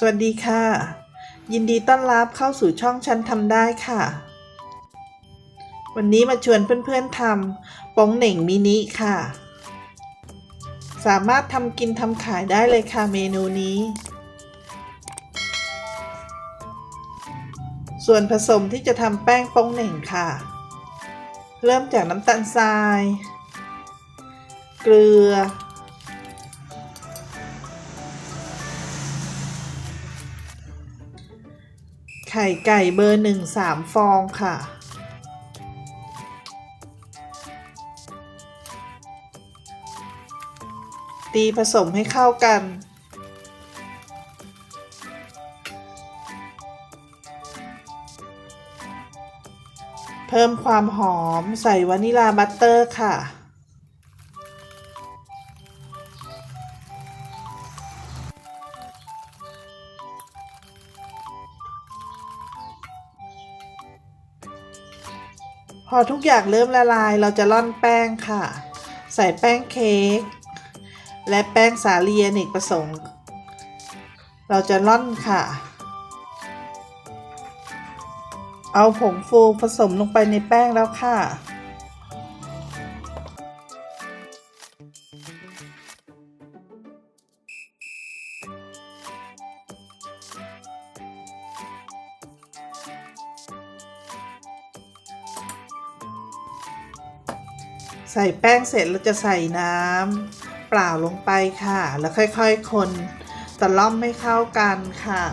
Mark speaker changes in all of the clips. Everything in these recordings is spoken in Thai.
Speaker 1: สวัสดีค่ะ ยินดีต้อนรับเข้าสู่ช่องฉันทำได้ค่ะ วันนี้มาชวนเพื่อนๆทำป้องเหน่งมินิค่ะ สามารถทำกินทำขายได้เลยค่ะเมนูนี้ ส่วนผสมที่จะทำแป้งป้องเหน่งค่ะ เริ่มจากน้ำตาลทราย เกลือ ไข่ไก่เบอร์หนึ่งสามฟองค่ะ ตีผสมให้เข้ากัน เพิ่มความหอมใส่วานิลาบัตเตอร์ค่ะ พอทุกอย่างเริ่มละลายเราจะร่อนแป้งค่ะ ใส่แป้งเค้กและแป้งสาลีอเนกประสงค์ เราจะร่อนค่ะ เอาผงฟูผสมลงไปในแป้งแล้วค่ะ ใส่แป้งเสร็จเราจะใส่น้ำเปล่าลงไปค่ะ แล้วค่อยๆ คนตะล่อมไม่เข้ากันค่ะ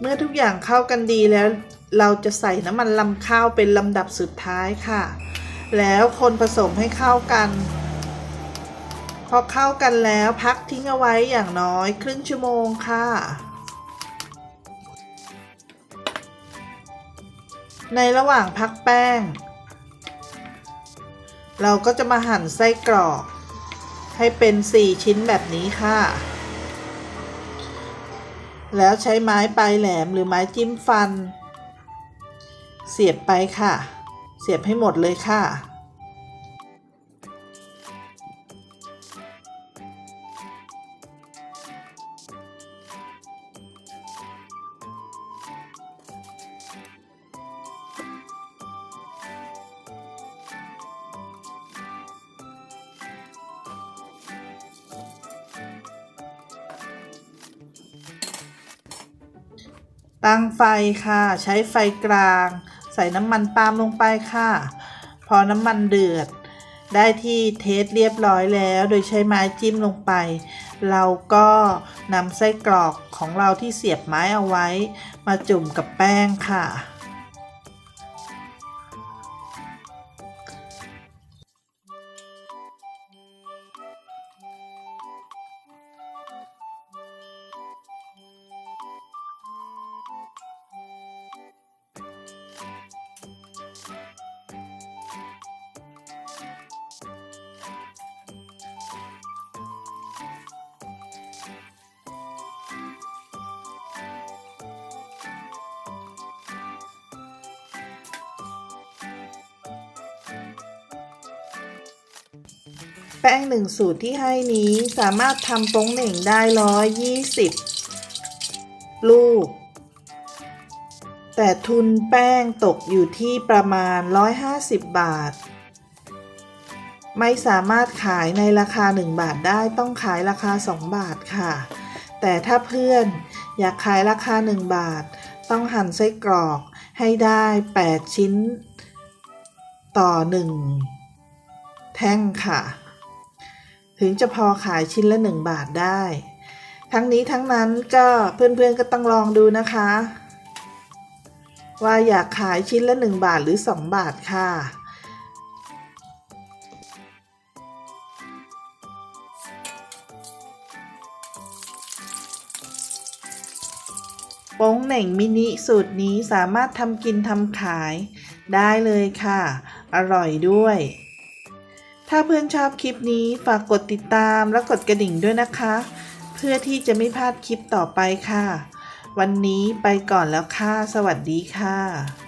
Speaker 1: เมื่อทุกอย่างเข้ากันดีแล้ว เราจะใส่น้ำมันลำข้าวเป็นลำดับสุดท้ายค่ะ แล้วคนผสมให้เข้ากัน พอเข้ากันแล้วพักทิ้งเอาไว้อย่างน้อยครึ่งชั่วโมงค่ะ ในระหว่างพักแป้ง เราก็จะมาหั่นไส้กรอก ให้เป็น 4 ชิ้นแบบนี้ค่ะ แล้วใช้ไม้ปลายแหลมหรือไม้จิ้มฟัน เสียบไปค่ะ เสียบให้หมดเลยค่ะ ตั้งไฟค่ะ ใช้ไฟกลาง ใส่น้ำมันปาล์มลงไปค่ะ พอน้ำมันเดือด ได้ที่เทสเรียบร้อยแล้ว โดยใช้ไม้จิ้มลงไป เราก็นำไส้กรอกของเราที่เสียบไม้เอาไว้ มาจุ่มกับแป้งค่ะ แป้งหนึ่งสูตรที่ให้นี้สามารถทำโป้งเหน่งได้ร้อยยี่สิบลูก แต่ทุนแป้งตกอยู่ที่ประมาณ 150 บาท ไม่สามารถขายในราคา 1 บาทได้ต้องขายราคา 2 บาทค่ะ แต่ถ้าเพื่อนอยากขายราคา 1 บาท ต้องหั่นไส้กรอกให้ได้ 8 ชิ้น ต่อ 1 แท่งค่ะ ถึงจะพอขายชิ้นละ 1 บาทได้ ทั้งนี้ทั้งนั้นก็เพื่อนๆก็ต้องลองดูนะคะ ว่าอยากขายชิ้นละ 1 บาทหรือ 2 บาทค่ะโป้งเหน่งมินิสูตรนี้สามารถทำกินทำขายได้เลยค่ะ อร่อยด้วย ถ้าเพื่อนชอบคลิปนี้ฝากกดติดตามและกดกระดิ่งด้วยนะคะ เพื่อที่จะไม่พลาดคลิปต่อไปค่ะ วันนี้ไปก่อนแล้วค่ะ สวัสดีค่ะ